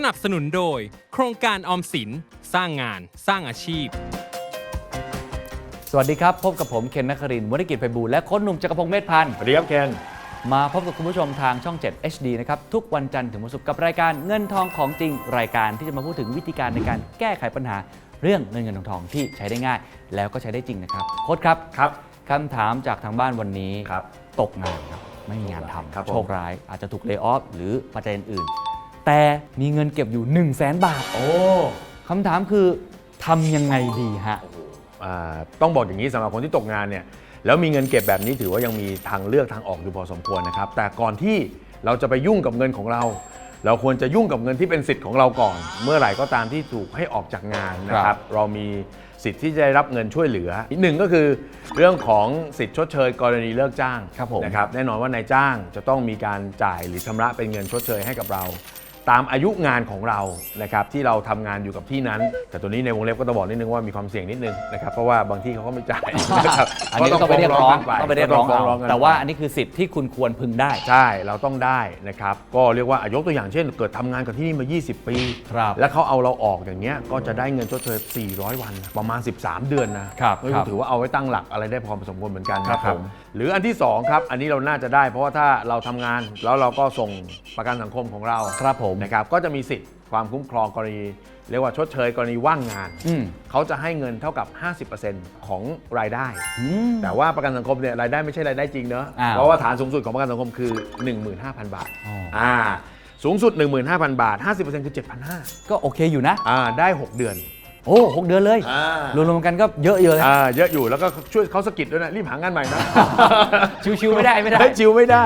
สนับสนุนโดย โครงการออมสิน สร้างงานสร้างอาชีพ สวัสดีครับ พบกับผมเคนนักครินทร์วณิกิจไพบูลย์และโค้ชหนุ่มจักรพงศ์เมธพันธ์สวัสดีครับเคน มาพบกับคุณผู้ชมทางช่อง 7 HD นะครับ ทุกวันจันทร์ถึงวันศุกร์กับรายการเงินทองของจริงรายการที่จะมาพูดถึงวิธีการในการแก้ไขปัญหาเรื่องเงินเงินทองทองที่ใช้ได้ง่าย แล้วก็ใช้ได้จริงนะครับโค้ชครับครับคำถามจากทางบ้านวันนี้ ครับ ตกงานครับไม่มีงานทำครับผม โชคร้ายอาจจะถูกเล y o อ f หรือปัจจัยอื่นๆ แต่มีเงินเก็บอยู่ 1 0 0 0 0แสนบาทโอ้คำถามคือทำยังไงดีฮะ อ่าต้องบอกอย่างนี้สำหรับคนที่ตกงานเนี่ยแล้วมีเงินเก็บแบบนี้ถือว่ายังมีทางเลือกทางออกอยู่พอสมควรนะครับแต่ก่อนที่เราจะไปยุ่งกับเงินของเรา เราควรจะยุ่งกับเงินที่เป็นสิทธิ์ของเราก่อน เมื่อไหร่ก็ตามที่ถูกให้ออกจากงานนะคครัรับ บ เรามีสิทธิ์ที่จะได้รับเงินช่วยเหลืออีกหนึ่งก็คือเรื่องของสิทธิ์ชดเชยกรณีเลิกจ้างครับผม นะครับแน่นอนว่านายจ้างจะต้องมีการจ่ายหรือชำระเป็นเงินชดเชยให้กับเรา ตามอายุงานของเรานะครับที่เราทำงานอยู่กับที่นั้น แต่ตัวนี้ในวงเล็บก็ต้องบอกนิดนึงว่ามีความเสี่ยงนิดนึงนะครับเพราะว่าบางที่เขาก็ไม่จ่ายนะครับอันนี้ก็ต้องไปเรียกร้องนต้องไปเรียกร้องต้เอากันแต่ว่าอันนี้คือสิทธิ์ที่คุณควรพึงได้ ใช่เราต้องได้นะครับก็เรียกว่าอะยกตัวอย่างเช่น เกิดทำงานกับที่นี่มา 20 ปีครับแล้วเขาเอาเราออกอย่างเงี้ยก็จะได้เงินชดเชย400 วันนะประมาณ 13 เดือนนะครับก็ครับถือว่าเอาไว้ตั้งหลักอะไรได้พอสมควรเหมือนกันนะคครัรับบผมหรืออันที่สองครับอันนี้เราน่าจะได้ เพราะว่าถ้าเราทำงานแล้วเราก็ส่งประกันสังคมของเราครับผมนะครับก็จะมีสิทธิ์ความคุ้มครองกรณี เรียกว่าชดเชยกรณีว่างงาน อืม เขาจะให้เงินเท่ากับ 50%ของรายได้อืมแต่ว่าประกันสังคมเนี่ยรายได้ไม่ใช่รายได้จริงเนอะอ้าวเพราะว่าฐานสูงสุดของประกันสังคมคือ 15,000 บาทอ๋ออ่่าสูงสุด 15,000 บาท 50%คือ 7,500ก็โอเคอยู่นะ อ่าได้ 6 เดือน โอ้หกเดือนเลยอ่า รวมๆกันก็เยอะเยอะเลย อ่าเยอะอยู่แล้วก็ช่วยเขาสะกิดด้วยนะ รีบหางานใหม่นะ ชิวๆไม่ได้ไม่ได้เฮ้ยชิวไม่ได้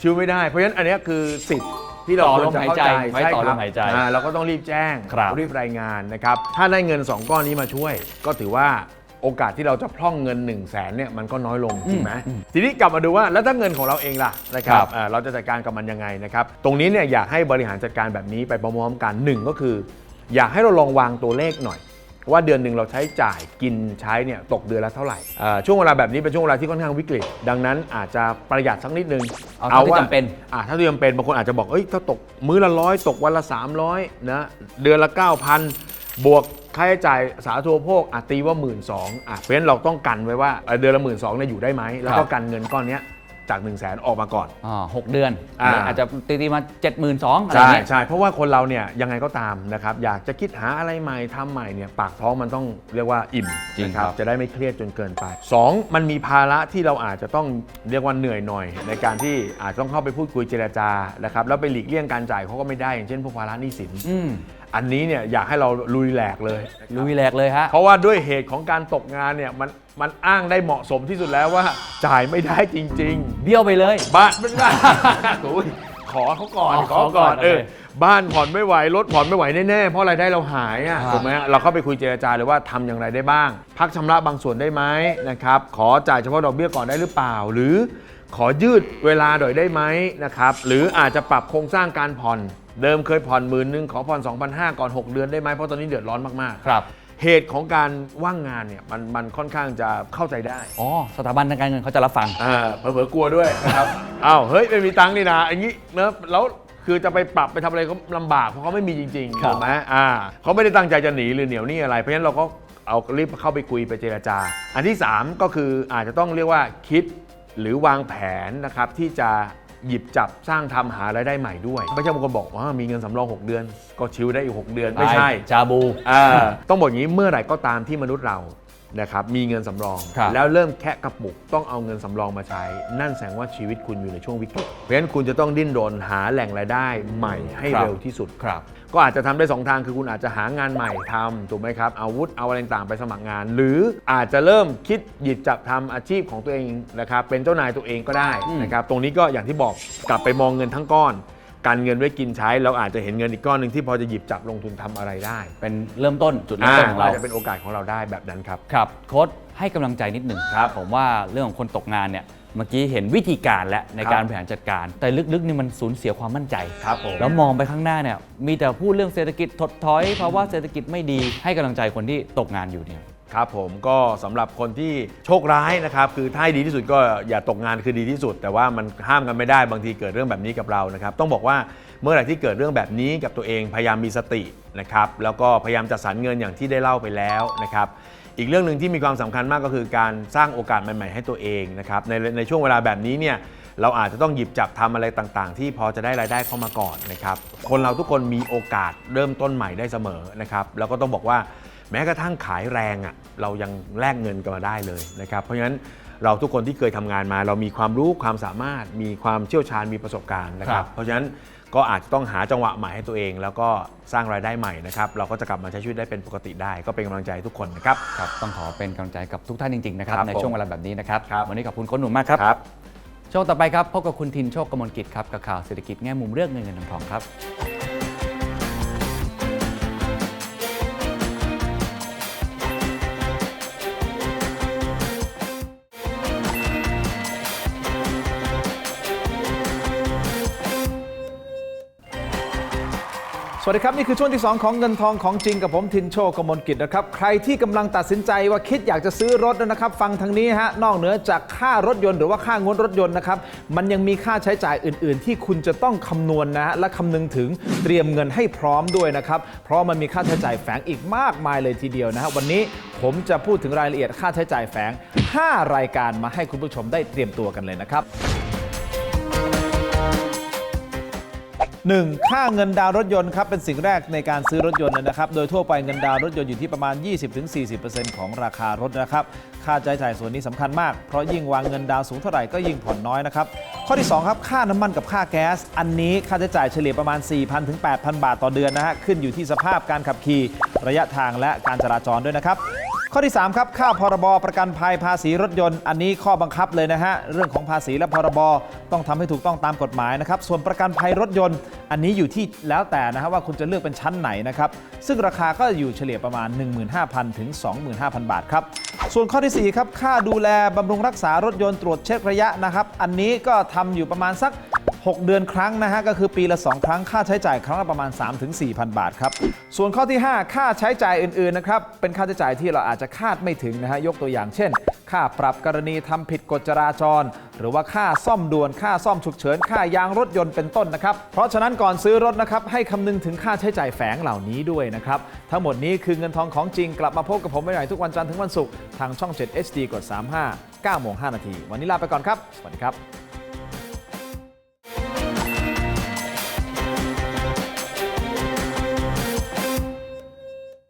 ชิวไม่ได้ เพราะฉะนั้นอันเนี้ยคือสิทธิ์ ที่เราต่อควรลมจะหายเข้าใจใจไว้ต่อครัลมหายใจอ่เราก็ต้องรีบแจ้งครับรีบรายงานนะครับ ถ้าได้เงิน 2 ก้อนนี้มาช่วย ก็ถือว่าโอกาสที่เราจะพร่องเงิน 1 0 0 0 0แสนเนี่ยมันก็น้อยลงจริงไหมทีนี้กลับมาดูว่าแล้วถ้าเงินของเราเองล่ะนะครัครับบอ่าเราจะจัดการกับมันยังไงนะครับ ตรงนี้เนี่ยอยากให้บริหารจัดการแบบนี้ไปพร้อมๆกันหนึ่งก็คือ อยากให้เราลองวางตัวเลขหน่อย ว่าเดือนหนึ่งเราใช้จ่ายกินใช้เนี่ยตกเดือนละเท่าไหร่อ่าช่วงเวลาแบบนี้เป็นช่วงเวลาที่ค่อนข้างวิกฤต ดังนั้นอาจจะประหยัดสักนิดนึงเอาเท่าที่จำเป็นอ่าถ้าที่จำเป็นบางคนอาจจะบอกเอ้ยถ้าตกมื้อละร้อยตกวันละ 300นะเดือนละ 9,000 บวกค่าใช้จ่ายสาธารณูปโภคอาตีว่า1 2ื่นอะเพราะฉะนั้นเราต้องกันไว้ว่าเอ่อเดือนละหมื่นสองเนี่ยอยู่ได้ไหมแล้วก็กันเงินก้อนเนี้ย จาก 1 0 0 0 0แสนออกมาก่อน อ่าหกเดือนอ่า อาจจะตีๆมา7 2 0 0 0อะไรใช่เงี้ย ใช่เพราะว่าคนเราเนี่ยยังไงก็ตามนะครับอยากจะคิดหาอะไรใหม่ทำใหม่เนี่ยปากท้องมันต้องเรียกว่าอิ่มจริงนะครับ จะได้ไม่เครียดจนเกินไป 2. มันมีภาระที่เราอาจจะต้องเรียกว่าเหนื่อยหน่อย ในการที่อาจจะต้องเข้าไปพูดคุยเจรจานะครับแล้วไปหลีกเลี่ยงการจ่ายเขาก็ไม่ได้อย่างเช่นพวกภาระหนี้สิน อืม อันนี้เนี่ยอยากให้เราลุยแหลกเลย ลุยแหลกเลยฮะ เพราะว่าด้วยเหตุของการตกงานเนี่ยมันมันอ้างได้เหมาะสมที่สุดแล้วว่า จ่ายไม่ได้จริงๆเบี้ยวไปเลยบ้านเป็นบ้านโอ้ยขอเขาก่อนอ๋อขอก่อนขอก่อนเออโอเคบ้านผ่อนไม่ไหวรถผ่อนไม่ไหวแน่ๆเพราะรายได้เราหายอะครับ ถูกไหมเราเข้าไปคุยเจรจาเลยว่าทำอย่างไรได้บ้าง พักชำระบางส่วนได้ไหมนะครับขอจ่ายเฉพาะดอกเบี้ยก่อนได้หรือเปล่า หรือขอยืดเวลาหน่อยได้ไหมนะครับหรืออาจจะปรับโครงสร้างการผ่อน เดิมเคยผ่อนหมื่นหนึ่งขอผ่อน2,500ก่อน 6 เดือนได้ไหมเพราะตอนนี้เดือดร้อนมากครับๆเหตุของการว่างงานเนี่ยมันมันค่อนข้างจะเข้าใจได้อ๋อสถาบันทางการเงินเขาจะรับฟัง อ่าเผลอๆกลัวด้วยนะครับ อ้าวเฮ้ยไม่มีตังค์นี่นะอย่างนี้เนอะแล้วคือจะไปปรับไปทำอะไรก็ลำบากเพราะเขาไม่มีจริงๆครับ ถูกไหมอ่าเขาไม่ได้ตั้งใจจะหนีหรือเหนียวหนี่อะไร เพราะฉะนั้นเราก็เอารีบเข้าไปคุยไปเจรจา อันที่ 3 ก็คืออาจจะต้องเรียกว่าคิดหรือวางแผนนะครับที่จะ หยิบจับสร้างทำหารายได้ใหม่ด้วยไม่ใช่บางคนบอกว่ามีเงินสำรอง 6 เดือน ก็ชิวได้อีก 6 เดือนไม่ใช่จาบูอ่าต้องบอกอย่างนี้เมื่อไหร่ก็ตามที่มนุษย์เรานะครับมีเงินสำรอง ครับแล้วเริ่มแคะกระปุกต้องเอาเงินสำรองมาใช้ นั่นแสดงว่าชีวิตคุณอยู่ในช่วงวิกฤตเพราะฉะนั้นคุณจะต้องดิ้นรนหาแหล่งรายได้ใหม่ให้ครับ เร็วที่สุด ครับ ก็อาจจะทำได้ 2 ทางคือคุณอาจจะหางานใหม่ทำถูกไหมครับเอาวุธเอาอะไรต่างๆไปสมัครงาน หรืออาจจะเริ่มคิดหยิบจับทำอาชีพของตัวเองนะครับเป็นเจ้านายตัวเองก็ได้อืมนะครับตรงนี้ก็อย่างที่บอกกลับไปมองเงินทั้งก้อนการเงินไว้กินใช้ เราอาจจะเห็นเงินอีกก้อนหนึ่งที่พอจะหยิบจับลงทุนทำอะไรได้ เป็นเริ่มต้นจุดเริ่มต้นของเราอาจจะเป็นโอกาสของเราได้แบบนั้นครับครับโค้ดให้กำลังใจนิดหนึ่งครับผมว่าเรื่องของคนตกงานเนี่ย เมื่อกี้เห็นวิธีการและในการครับบริหารจัดการ แต่ลึกๆนี่มันสูญเสียความมั่นใจ ครับผม แล้วมองไปข้างหน้าเนี่ยมีแต่พูดเรื่องเศรษฐกิจถดถอยภาวะเศรษฐกิจไม่ดีให้กำลังใจคนที่ตกงานอยู่เนี่ย ครับผมก็สำหรับคนที่โชคร้ายนะครับ คือถ้าให้ดีที่สุดก็อย่าตกงานคือดีที่สุด แต่ว่ามันห้ามกันไม่ได้บางทีเกิดเรื่องแบบนี้กับเรานะครับ ต้องบอกว่า เมื่อไหร่ที่เกิดเรื่องแบบนี้กับตัวเองพยายามมีสตินะครับแล้วก็พยายามจัดสรรเงินอย่างที่ได้เล่าไปแล้วนะครับอีกเรื่องหนึ่งที่มีความสำคัญมากก็คือการสร้างโอกาสใหม่ ๆ ให้ตัวเองนะครับในในช่วงเวลาแบบนี้เนี่ยเราอาจจะต้องหยิบจับทำอะไรต่างๆ ที่พอจะได้รายได้เข้ามาก่อนนะครับคนเราทุกคนมีโอกาสเริ่มต้นใหม่ได้เสมอนะครับแล้วก็ต้องบอกว่าแม้กระทั่งขายแรงอะ่ะเรายังแลกเงินกันมาได้เลยนะครับเพราะฉะนั้นเราทุกคนที่เคยทำงานมา เรามีความรู้ความสามารถมีความเชี่ยวชาญมีประสบการณ์นะคครัรับบเพราะฉะนั้น ก็อาจจะต้องหาจังหวะใหม่ให้ตัวเอง แล้วก็สร้างรายได้ใหม่นะครับ เราก็จะกลับมาใช้ชีวิตได้เป็นปกติได้ ก็เป็นกำลังใจให้ทุกคนนะครับ ครับต้องขอเป็นกำลังใจกับทุกท่านจริงๆนะครับครับในผมช่วงเวลาแบบนี้นะครับ ครับ วันนี้ขอบคุณโค้ชหนุ่มมากครับ ครับ ช่วงต่อไปครับพบกับคุณทินโชคกมลกิจครับกับข่าวเศรษฐกิจแง่มุมเรื่องเงินเงินทองทองครับ สวัสดีครับ นี่คือช่วงที่ 2 ของเงินทองของจริงกับผมทินโชกมลกิจนะครับ ใครที่กำลังตัดสินใจว่าคิดอยากจะซื้อรถนะครับ ฟังทางนี้ฮะนอกเหนือจากค่ารถยนต์หรือว่าค่างวดรถยนต์นะครับ มันยังมีค่าใช้จ่ายอื่น ๆ ที่คุณจะต้องคำนวณนะฮะและคำนึงถึงเตรียมเงินให้พร้อมด้วยนะครับ เพราะมันมีค่าใช้จ่ายแฝงอีกมากมายเลยทีเดียวนะฮะวันนี้ผมจะพูดถึงรายละเอียดค่าใช้จ่ายแฝง 5 รายการมาให้คุณผู้ชมได้เตรียมตัวกันเลยนะครับ 1. ค่าเงินดาวรถยนต์ครับเป็นสิ่งแรกในการซื้อรถยนต์นะครับ โดยทั่วไปเงินดาวรถยนต์อยู่ที่ประมาณ 20-40%ของราคารถนะครับ ค่าใช้จ่ายส่วนนี้สำคัญมาก เพราะยิ่งวางเงินดาวสูงเท่าไหร่ก็ยิ่งผ่อนน้อยนะครับ ข้อที่ 2 ครับ ค่าน้ำมันกับค่าแก๊ส อันนี้ค่าใช้จ่ายเฉลี่ยประมาณ 4,000ถึง8,000 บาทต่อเดือนนะฮะขึ้นอยู่ที่สภาพการขับขี่ระยะทางและการจราจรด้วยนะครับ ข้อที่ 3 ครับ ค่าพรบประกันภัยภาษีรถยนต์ อันนี้ข้อบังคับเลยนะฮะ เรื่องของภาษีและพรบต้องทำให้ถูกต้องตามกฎหมายนะครับ ส่วนประกันภัยรถยนต์ อันนี้อยู่ที่แล้วแต่นะฮะว่าคุณจะเลือกเป็นชั้นไหนนะครับ ซึ่งราคาก็อยู่เฉลี่ยประมาณ 15,000 ถึง 25,000 บาทครับ ส่วนข้อทีสี่4 ครับ ค่าดูแลบำรุงรักษารถยนต์ตรวจเช็คระยะนะครับ อันนี้ก็ทำอยู่ประมาณสัก 6 เดือนครั้งนะฮะก็คือปีละ 2 ครั้งค่าใช้จ่ายครั้งละประมาณ 3-4,000 บาทครับ ส่วนข้อที่ 5 ค่าใช้จ่ายอื่นๆนะครับเป็นค่าใช้จ่ายที่เราอาจจะคาดไม่ถึงนะฮะยกตัวอย่างเช่น ค่าปรับกรณีทำผิดกฎจราจร หรือว่าค่าซ่อมด่วนค่าซ่อมฉุกเฉินค่ายางรถยนต์เป็นต้นนะครับเพราะฉะนั้นก่อนซื้อรถนะครับให้คำนึงถึงค่าใช้จ่ายแฝงเหล่านี้ด้วยนะครับทั้งหมดนี้คือเงินทองของจริงกลับมาพบกับผมใหม่ทุกวันจันทร์ถึงวันศุกร์ทางช่อง 7 HD กด 35 9โมง5นาที วันนี้ลาไปก่อนครับ สวัสดีครับ